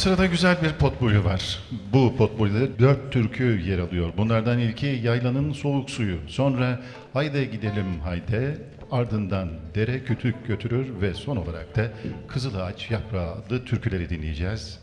Sırada güzel bir potpourri var. Bu potpourride dört türkü yer alıyor. Bunlardan ilki Yaylanın Soğuk Suyu. Sonra Hayde Gidelim Hayde. Ardından Dere Kütük Götürür ve son olarak da Kızıl Ağaç Yaprağı adlı türküleri dinleyeceğiz.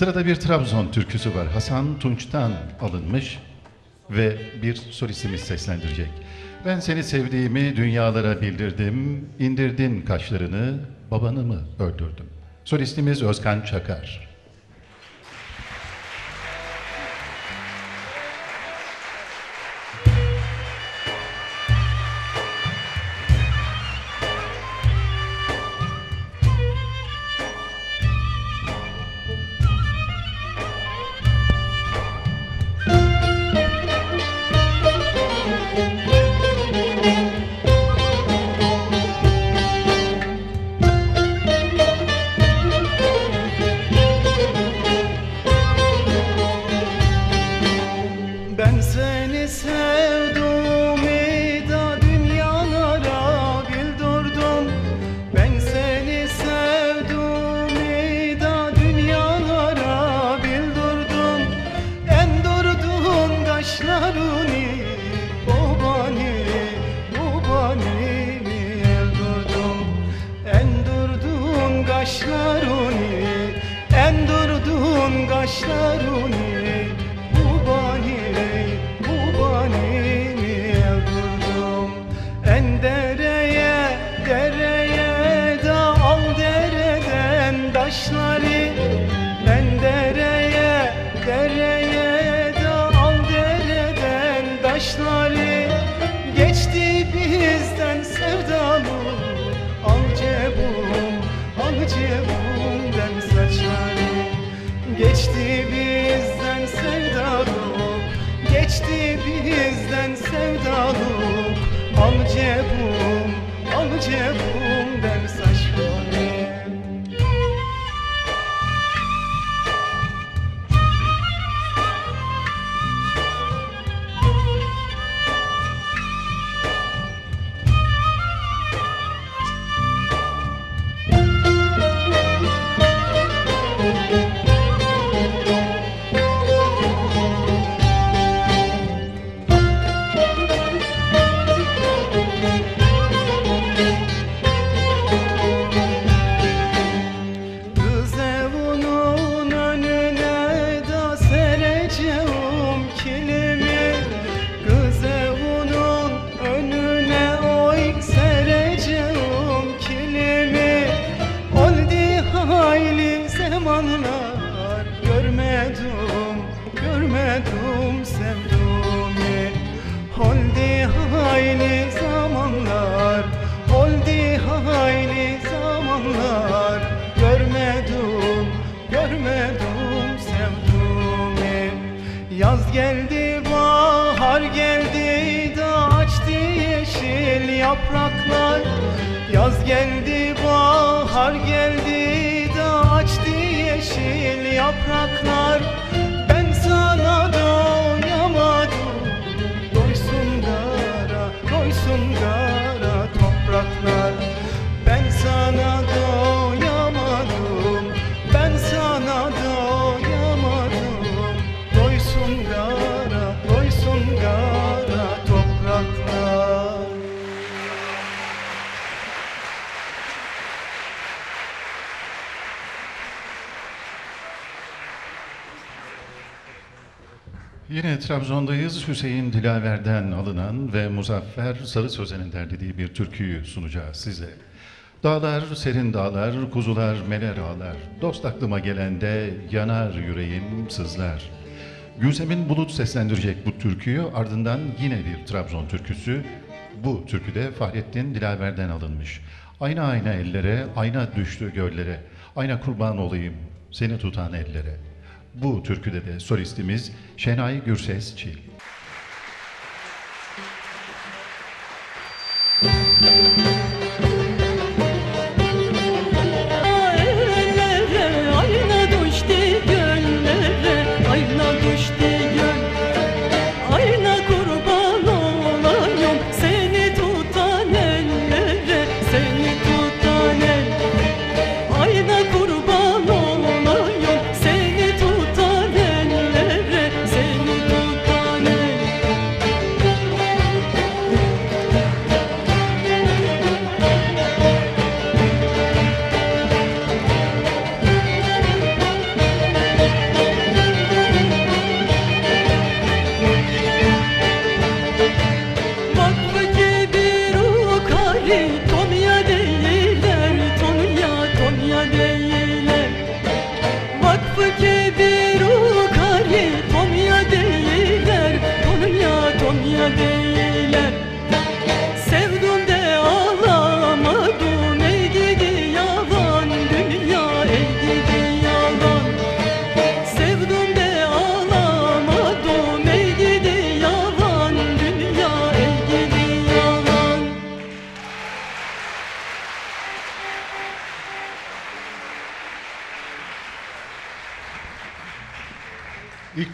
Sırada bir Trabzon türküsü var. Hasan Tunç'tan alınmış ve bir solistimiz seslendirecek. Ben seni sevdiğimi dünyalara bildirdim, indirdin kaşlarını, babanı mı öldürdüm? Solistimiz Özkan Çakar. Durdun zamanlar görmedim, görmedim sevdumi Oldu hayli zamanlar, oldu hayli zamanlar. Görmedim, görmedim sevdumi Yaz geldi, bahar geldi da açtı yeşil yapraklar. Yaz geldi, bahar geldi yapraklar Trabzon'dayız. Hüseyin Dilaver'den alınan ve Muzaffer Sarı Sözen'in derlediği bir türküyü sunacağız size. Dağlar, serin dağlar, kuzular, meler ağlar. Dost aklıma gelende yanar yüreğim sızlar. Gülsem'in Bulut seslendirecek bu türküyü ardından yine bir Trabzon türküsü. Bu türkü de Fahrettin Dilaver'den alınmış. Ayna ayna ellere, ayna düştü göllere. Ayna kurban olayım seni tutan ellere.'' Bu türküde de solistimiz Şenay Gürses Çil.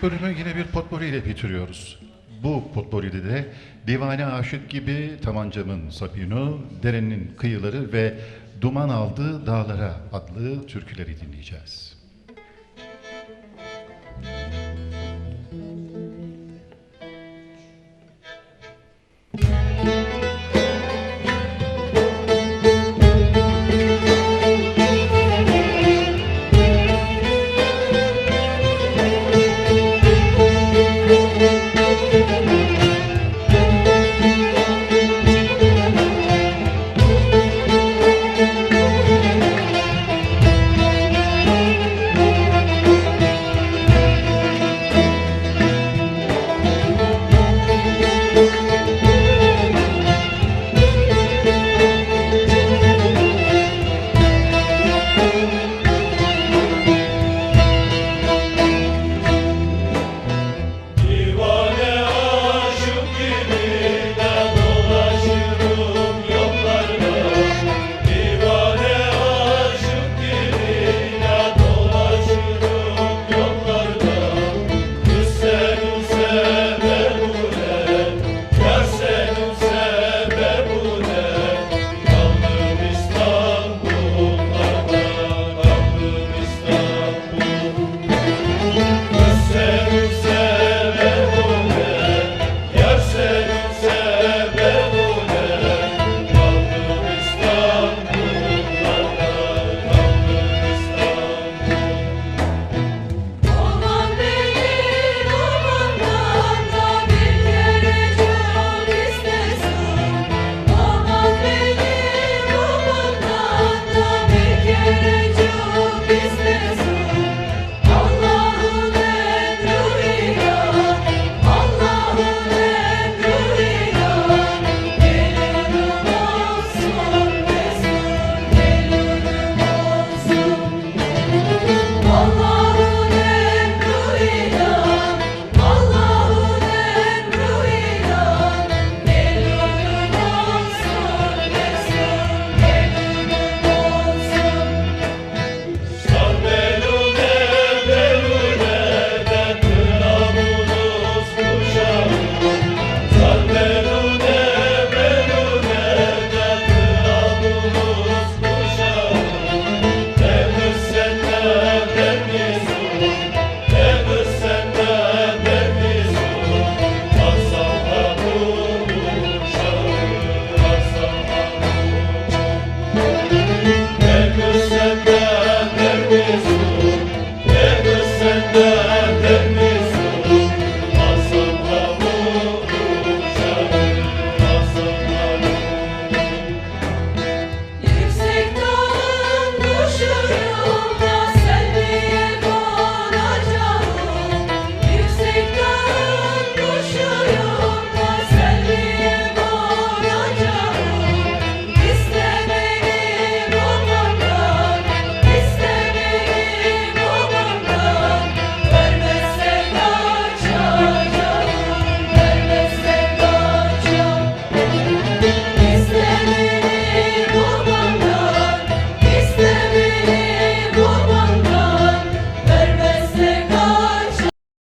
bölümü yine bir potpori ile bitiriyoruz. Bu potporide de Divane Aşık gibi Tamancamın Sapino, Derenin Kıyıları ve Duman Aldı Dağlara adlı türküleri dinleyeceğiz. Müzik